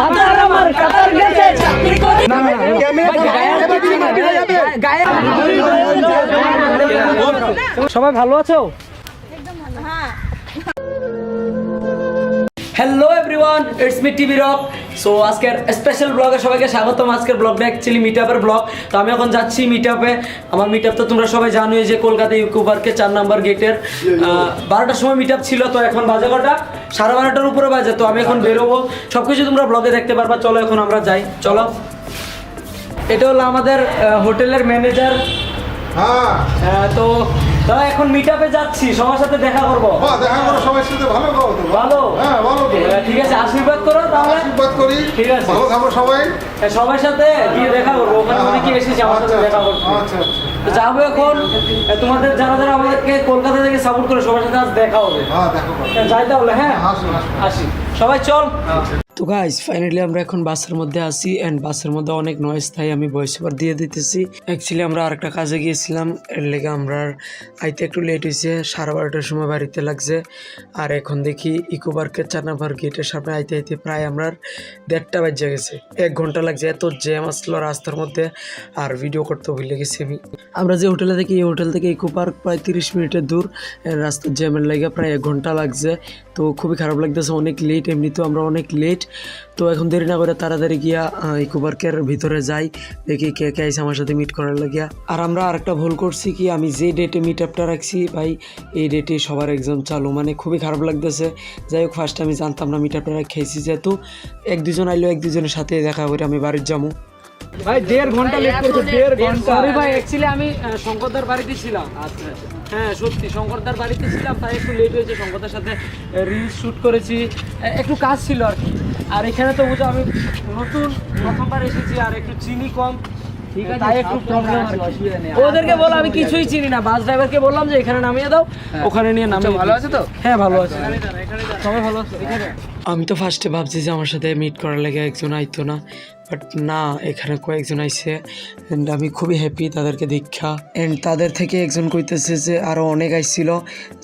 কাতার আমার কাতার গেছে চাকরি করি। সবাই ভালো আছো? Hello everyone it's me TV rock so আজকের স্পেশাল ব্লগে সবাইকে স্বাগতম। আজকের ব্লগটা অ্যাকচুয়ালি মিট আপের ব্লগ তো আমি এখন যাচ্ছি মিট আপে আমার মিট আপ তো তোমরা সবাই জানোই যে কলকাতা ইউকো পার্কে চার নাম্বার গেটের বারোটার সময় মিট আপ ছিল তো এখন বাজে কটা? সাড়ে বারোটার উপরে বাজে তো আমি এখন বেরোবো। সব কিছু তোমরা ব্লগে দেখতে পারবা। চলো এখন আমরা যাই। চলো। এটা হলো আমাদের হোটেলের ম্যানেজার হ্যাঁ। তো দাদা এখন মিট আপে যাচ্ছি সবার সাথে দেখা করব। বাহ, দেখা করো সবাই সাথে ভালো খাও তো ভালো? হ্যাঁ ভালো তো। ঠিক আছে আশীর্বাদ করো তাহলে। আশীর্বাদ করি। ঠিক আছে। ভালো থাকো সবাই। হ্যাঁ, সবার সাথে গিয়ে দেখা করব। ওখানে অনেকে এসেছে আমার সাথে দেখা করতে। আচ্ছা আচ্ছা। তো যাব এখন। তোমাদের যারা যারা আমাদেরকে কলকাতা থেকে সাপোর্ট করে সবার সাথে আজ দেখা হবে। হ্যাঁ দেখো হ্যাঁ, যাই তাহলে হ্যাঁ? আসুন আসি। সবাই চল। তো গাইস ফাইনালি আমরা এখন বাসের মধ্যে আসি এন্ড বাসের মধ্যে অনেক নয়েজ তাই আমি ভয়েস ওভার দিয়ে দিতেছি। অ্যাকচুয়ালি আমরা আরেকটা কাজে গিয়েছিলাম, এর লেগে আমরা আইতে একটু লেট হয়েছে, সাড়ে বারোটার সময় বাড়িতে লাগছে। আর এখন দেখি ইকো পার্কের চানাভার গেটের সামনে আইতে আইতে প্রায় আমরা দেড়টা বাজে গেছে। এক ঘণ্টা লাগছে, এত জ্যাম আসলো রাস্তার মধ্যে, আর ভিডিও করতে ভুলে গেছি আমি। আমরা যে হোটেলে থাকি এই হোটেল থেকে ইকো পার্ক প্রায় তিরিশ মিনিটের দূর রাস্তার জ্যামের লাগে প্রায় এক ঘণ্টা লাগছে। তো খুবই খারাপ লাগতেছে, অনেক লেট এমনিতেও আমরা অনেক লেট তো এখন দেরি না করে তাড়াতাড়ি গিয়া ইকো পার্কের ভিতরে যাই দেখি কে কে আইসে আমার সাথে মিট করার লাগিয়া। আর আমরা আরেকটা ভুল করছি কি আমি যে ডেটে মিট আপটা রাখছি ভাই এই ডেটে সবার এক্সাম চালু। মানে খুবই খারাপ লাগতেছে। যাই হোক ফার্স্ট আমি জানতাম না মিট আপটা খেয়েছি যেহেতু। এক দুজন আইলো এক দুজনের সাথে দেখা করে আমি বাড়ির যাব। ভাই দেড় ঘণ্টা লেট করেছে দেড় ঘণ্টা। সরি ভাই অ্যাকচুয়ালি আমি শঙ্করদার বাড়িতে ছিলাম। আচ্ছা হ্যাঁ সত্যি শঙ্করদার বাড়িতে ছিলাম তাই একটু লেট হয়েছে। শঙ্করদার সাথে রিলস শুট করেছি। একটু কাজ ছিল আর কি। আর এখানে তো বুঝো আমি নতুন প্রথমবার এসেছি আর একটু চিনি কম। ঠিক আছে তাই একটু ওদেরকে বলো আমি কিছুই চিনি না বাস ড্রাইভারকে বললাম যে এখানে নামিয়ে দাও ওখানে নিয়ে নামিয়ে ভালো আছে তো? হ্যাঁ ভালো আছে। সবাই ভালো আছে আমি তো ফার্স্টে ভাবছি যে আমার সাথে মিট করার লাগে একজন আইতো না। বাট না, এখানে কয়েকজন আইছে অ্যান্ড আমি খুবই হ্যাপি তাদেরকে দীক্ষা। অ্যান্ড তাদের থেকে একজন কইতেছে যে আরও অনেক আইছিল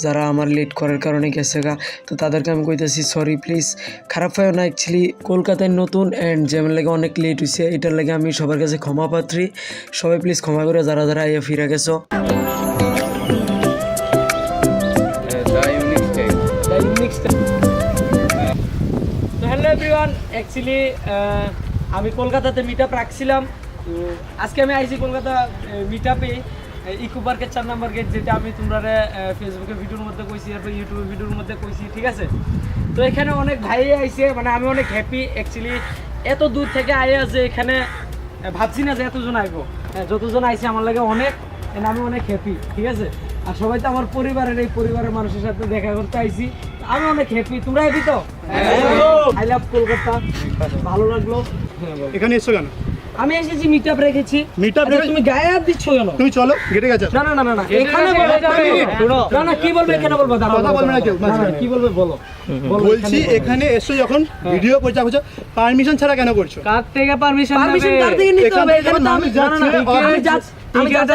যারা আমার লেট করার কারণে গেছে গা। তো তাদেরকে আমি কইতেছি সরি প্লিজ খারাপ হয় না অ্যাকচুয়ালি কলকাতায় নতুন অ্যান্ড যেমন লাগে অনেক লেট হয়েছে এটার লাগে আমি সবার কাছে ক্ষমা পাত্রী। সবাই প্লিজ ক্ষমা করে যারা যারা আইয়া ফিরে গেছো। হ্যালো এভরিওয়ান অ্যাকচুয়ালি আমি কলকাতাতে মিট আপ রাখছিলাম আজকে আমি আইছি কলকাতা মিট আপে ইকো পার্কের চার নাম্বার গেট যেটা আমি তোমরা ফেসবুকে ভিডিওর মধ্যে কইছি এরপর ইউটিউবে ভিডিওর মধ্যে কইছি, ঠিক আছে? তো এখানে অনেক ভাই আইছে মানে আমি অনেক হ্যাপি অ্যাকচুয়ালি এত দূর থেকে আইয়া যে এখানে ভাবছি না যে এতজন আইবো। যতজন আইছে আমার লাগে অনেক আমি অনেক হ্যাপি ঠিক আছে? আর সবাই তো আমার পরিবারের, এই পরিবারের মানুষের সাথে দেখা করতে আইছি। আমি অনেক হ্যাপি তোমরা হ্যাপি তো? I love Kolkata. ভালো লাগল। এখানে এসছো কেন? আমি এসেছি মিট আপ রেখেছি। Meet up আচ্ছা, তুমি গায়ে হাত দিচ্ছ কেন? তুমি চলো গেটে গেছে। না না না না এখানে না না কি বলবে এখানে বলব কথা বলবে না কেউ। কি বলবে বলো। বলো, বলছি এখানে এসছো যখন ভিডিও করছ করছ পারমিশন ছাড়া কেন করছ? কার থেকে পারমিশন পারমিশন কার থেকে নিতে হবে? এখানে তো আমি মানুষ না, আমি যাচ্ছি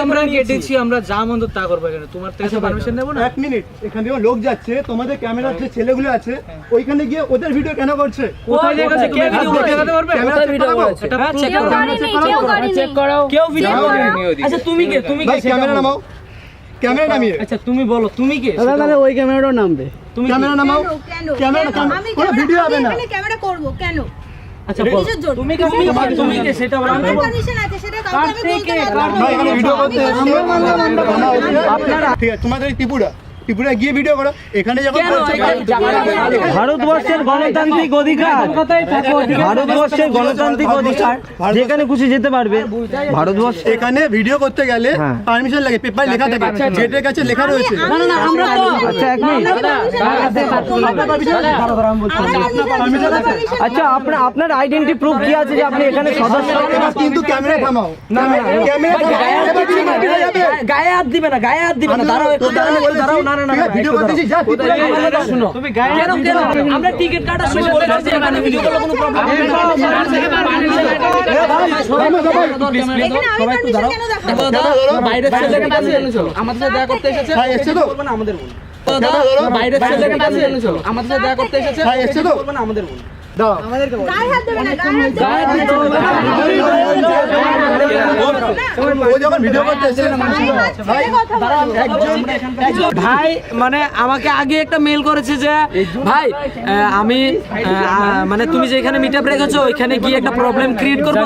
আমরা কেটেছি আমরা যা মন্দ তা করব এখানে। তোমার থেকে পারমিশন নেব না? এক মিনিট এখান থেকে লোক যাচ্ছে তোমাদের ক্যামেরার যে ছেলেগুলো আছে ওইখানে গিয়ে ওদের ভিডিও কেন করছে? কোথায় কে? দেখাতে পারবে? ক্যামেরা? এটা হ্যাঁ, করো। করেনি কেউ করেনি চেক করো কেউ ভিডিও আচ্ছা তুমি কে তুমি কে ক্যামেরা নামাও। ক্যামেরা নামিয়ে। আচ্ছা তুমি বলো তুমি কে? সেটা বলো। ওই ক্যামেরাটাও নামবে। তুমি ক্যামেরা নামাও। কেন কেন? ক্যামেরা কেন? নামাও। আমি কোনো ভিডিও হবে না। ক্যামেরা করব কেন? আচ্ছা বলো। কিসের জন্য? তুমি কে তুমি কে তুমি কে সেটা বলো। আমার পারমিশন আছে সেটা কাউকে আমি বলতে পারব না। ভিডিও করতে আমি এসছে। করব। আপনারা ঠিক আছে তোমাদের ত্রিপুরা। ত্রিপুরা গিয়ে ভিডিও করো। এখানে যখন ভারতবর্ষের গণতান্ত্রিক অধিকার? ভারতবর্ষের গণতান্ত্রিক অধিকার। যেখানে খুশি যেতে পারবে। ভারতবর্ষ এখানে ভিডিও করতে গেলে পারমিশন লাগে পেপার লেখা থাকে গেটের কাছে লেখা রয়েছে। না, না, আমরা আচ্ছা এক মিনিট। আপনার? আচ্ছা আপনার আপনার আইডেন্টি প্রুফ কি আছে যে আপনি এখানে সদস্য? কিন্তু ক্যামেরা থামাও। না, ক্যামেরা গায়ে হাত দিবে না, গায়ে- হাত দিবে না দাঁড়াও একটু দাঁড়াও, একটু দাঁড়াও না না না ভিডিও করতেছি, যা, দাঁড়াও। ত্রিপুরা এই, গিয়ে কথা শোনো তুমি গায়ে কেন কেন? আমরা টিকিট কাটার সময় বলেছি যে এখানে ভিডিও করলে কোনো প্রবলেম নেই। এখানে আমি পারমিশন কেন দেখাবো? বাইরের ছেলেকে কাছে এনেছো আমাদের সাথে দেখা করতে এসেছে? না আমাদের দেখা করতে এসেছে আমাদের দাও। ভাই মানে আমাকে আগে একটা মেল করেছে যে ভাই আমি মানে তুমি যেখানে মিট আপ রেখেছো ওইখানে গিয়ে একটা প্রবলেম ক্রিয়েট করব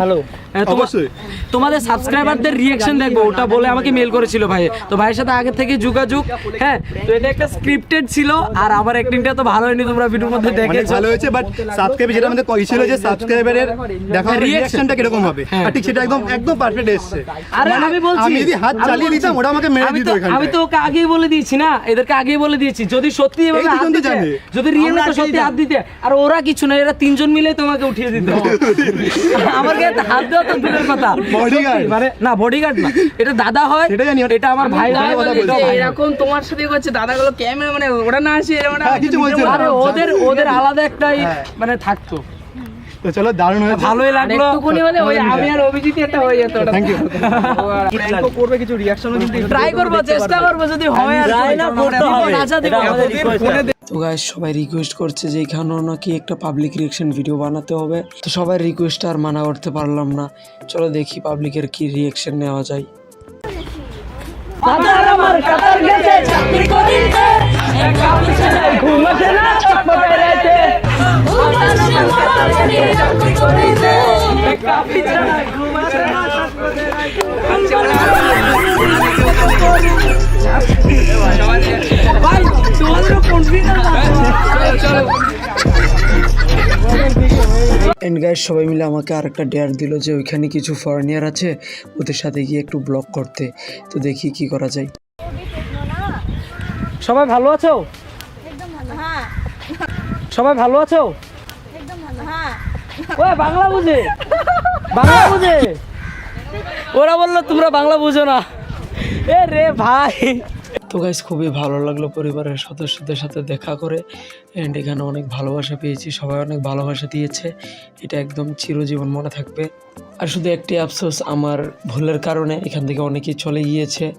ভালো। অবশ্যই। তোমাদের সাবস্ক্রাইবারদের রিয়াকশন দেখব ওটা বলে আমাকে মেল করেছিল ভাই। তো ভাইয়ের সাথে আগে থেকে যোগাযোগ হ্যাঁ তো এটা একটা স্ক্রিপ্টেড ছিল আর আমার অ্যাক্টিংটা তো ভালো হয়নি তোমরা ভিডিওর মধ্যে দেখেছ। ভালো হয়েছে বাট সাবস্ক্রাইব যেটা আমাদের ছিল যে সাবস্ক্রাইবারের দেখা. রিঅ্যাকশনটা কীরকম হবে। আর ঠিক সেটা একদম একদম পারফেক্ট এসেছে। আরে মানে আমি বলছি আমি যদি হাত চালিয়ে দিতাম ওরা আমাকে মেরে দিত তো- এখানে আমি তো ওকে আগেই বলে দিয়েছি না এদেরকে আগেই বলে দিয়েছি। যদি সত্যি এভাবে হাত দিতে, জানে। যদি রিয়েল তো সত্যি হাত দিতে আর ওরা কিছু না এরা তিনজন মিলে তোমাকে উঠিয়ে দিত। আমার গায়ে হাত দেওয়া তো দূরের কথা। বডিগার্ড মানে না বডিগার্ড না। এটা দাদা হয় সেটা জানি, এটা আমার ভাই হয় এরকম তোমার সাথে করছে দাদাগুলো ক্যামেরা মানে ওরা না আসে মানে হ্যাঁ, কিছু বলছে ওদের ওদের আলাদা একটাই মানে থাকতো। তো চলো দারুণ হয়েছে। ভালোই লাগল। একটুকুনি হলে ওই আমি আর অভিজিৎ একটা হয়ে যেত। ওটা থ্যাংক ইউ করবে কিছু রিয়াকশনও কিন্তু ট্রাই করব চেষ্টা করব যদি হয় আর না করতে হবে। আচ্ছা, দিব। আমাদের তো গাইস সবাই রিকোয়েস্ট করছে যে এখানেও নাকি একটা পাবলিক রিয়েকশন ভিডিও বানাতে হবে। তো সবাই রিকোয়েস্ট আর মানা করতে পারলাম না। চলো দেখি পাবলিকের কি রিয়েকশন নেওয়া যায়। এন্ড গাইস সবাই মিলে আমাকে আরেকটা ডেয়ার দিল যে ওইখানে কিছু ফরেনিয়ার আছে ওদের সাথে গিয়ে একটু ব্লগ করতে। তো দেখি কি করা যায়। সবাই ভালো আছো? হ্যাঁ। সবাই ভালো আছো? বাংলা বুঝে। বাংলা বুঝে। ওরা বলল, তোমরা বাংলা বুঝো না। এ রে ভাই। তো গাইস খুবই ভালো লাগল পরিবারের সদস্যদের সাথে দেখা করে। অ্যান্ড এখানে অনেক ভালোবাসা পেয়েছি, সবাই অনেক ভালোবাসা দিয়েছে। এটা একদম চিরজীবন মনে থাকবে। আর শুধু একটি আফসোস, আমার ভুলের কারণে এখান থেকে অনেকেই চলে গিয়েছে।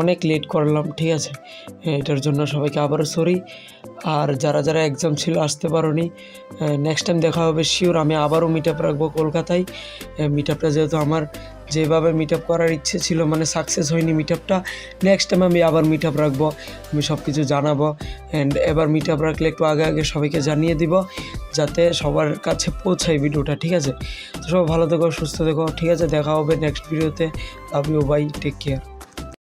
অনেক লেট করলাম ঠিক আছে। হ্যাঁ, এটার জন্য সবাইকে আবারও সরি আর যারা যারা এক্সাম ছিল আসতে পারোনি নেক্সট টাইম দেখা হবে শিওর আমি আবারও মিট আপ রাখব কলকাতায়। মিট আপটা যেহেতু আমার যেভাবে মিট আপ করার ইচ্ছে ছিল মানে সাকসেস হয়নি মিট আপটা নেক্সট টাইম আমি আবার মিট আপ রাখব আমি সব কিছু জানাব। অ্যান্ড এবার মিট আপ রাখলে একটু আগে আগে সবাইকে জানিয়ে দিব যাতে সবার কাছে পৌঁছায় ভিডিওটা ঠিক আছে? তো সবাই ভালো থেকো সুস্থ থেকো ঠিক আছে? দেখা হবে নেক্সট ভিডিওতে love you bye take care